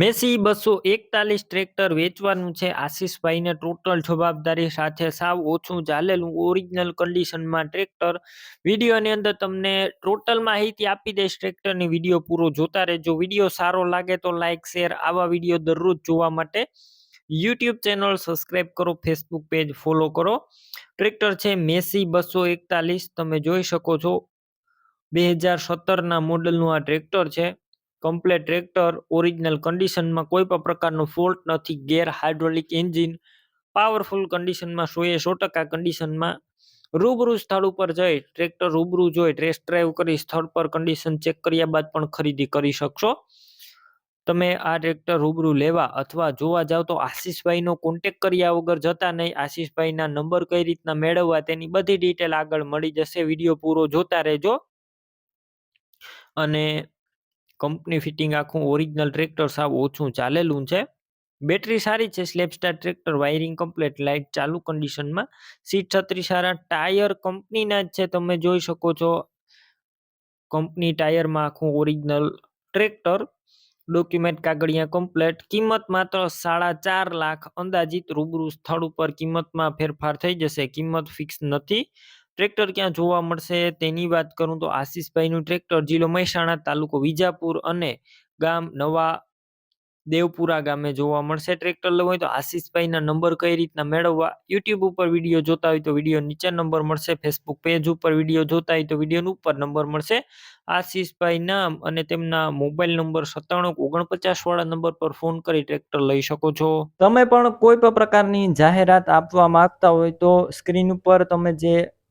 Massey બસો એકતાલીસ tractor વેચવાનું છે. આશીષભાઈને ટોટલ જવાબદારી સાથે સાવ ઓછું ચાલેલું ઓરિજિનલ કન્ડિશનમાં ટ્રેક્ટર વિડીયોની અંદર તમને ટોટલ માહિતી આપી દઈશ. ટ્રેક્ટરની વીડિયો પૂરો જોતા રહેજો. વીડિયો સારો લાગે તો લાઇક શેર આવા વીડિયો દરરોજ જોવા માટે યુટ્યુબ ચેનલ સબસ્ક્રાઈબ કરો ફેસબુક પેજ ફોલો કરો. ટ્રેક્ટર છે મેસી બસો એકતાલીસ. તમે જોઈ શકો છો. બે હજાર સત્તરના મોડલનું આ ટ્રેક્ટર છે. કમ્પ્લેટ ટ્રેક્ટર ઓરિજિનલ કન્ડિશનમાં કોઈ પણ પ્રકારનો ફોલ્ટ નથી. ગેર હાઇડ્રોલિક એન્જિન પાવરફુલ કન્ડિશનમાં સો એ સો ટકા કન્ડિશનમાં રૂબરૂ સ્થળ ઉપર જઈ ટ્રેક્ટર રૂબરૂ જોઈ ટેસ્ટ ડ્રાઈવ કરી સ્થળ પર કન્ડિશન ચેક કર્યા બાદ પણ ખરીદી કરી શકશો. તમે આ ટ્રેક્ટર રૂબરૂ લેવા અથવા જોવા જાવ તો આશીષભાઈનો કોન્ટેક કર્યા વગર જતા નહીં. આશીષભાઈના નંબર કઈ રીતના મેળવવા તેની બધી ડિટેલ આગળ મળી જશે. વીડિયો પૂરો જોતા રહેજો. અને કંપની ફિટિંગ આખું ઓરિજિનલ ટ્રેક્ટર સાવ ઓછું ચાલેલું છે. બેટરી સારી છે સ્લેપ સ્ટાર ટ્રેક્ટર, વાયરિંગ કમ્પ્લીટ લાઇટ ચાલુ કન્ડિશનમાં. સીટ છત્રી સારા, ટાયર કંપનીના જ છે, તમે જોઈ શકો છો. કંપની ટાયરમાં આખું ઓરિજિનલ ટ્રેક્ટર. ડોક્યુમેન્ટ કાગળિયા કમ્પ્લેટ. કિંમત માત્ર સાડા ચાર લાખ અંદાજિત રૂબરૂ સ્થળ ઉપર કિંમતમાં ફેરફાર થઈ જશે. કિંમત ફિક્સ નથી. ટ્રેક્ટર ક્યાં જોવા મળશે? તેની વાત કરું તો આશીષભાઈનું ટ્રેક્ટર જિલ્લો મહેસાણા તાલુકો વિજાપુર અને ગામ નવા દેવપુરા ગામે જોવા મળશે ટ્રેક્ટર લેવું હોય તો આશીષભાઈના નંબર કઈ રીતના મેળવવા? યુટ્યુબ ઉપર વીડિયો જોતા હોય તો વીડિયો નીચે નંબર મળશે, ફેસબુક પેજ ઉપર વીડિયો જોતા હોય તો વીડિયો ઉપર નંબર મળશે. આશીષભાઈ નામ અને તેમના મોબાઈલ નંબર સત્તાણું, ઓગણપચાસ વાળા નંબર પર ફોન કરી ટ્રેક્ટર લઈ શકો છો. તમે પણ કોઈ પણ પ્રકારની જાહેરાત આપવા માંગતા હોય તો સ્ક્રીન ઉપર તમે જે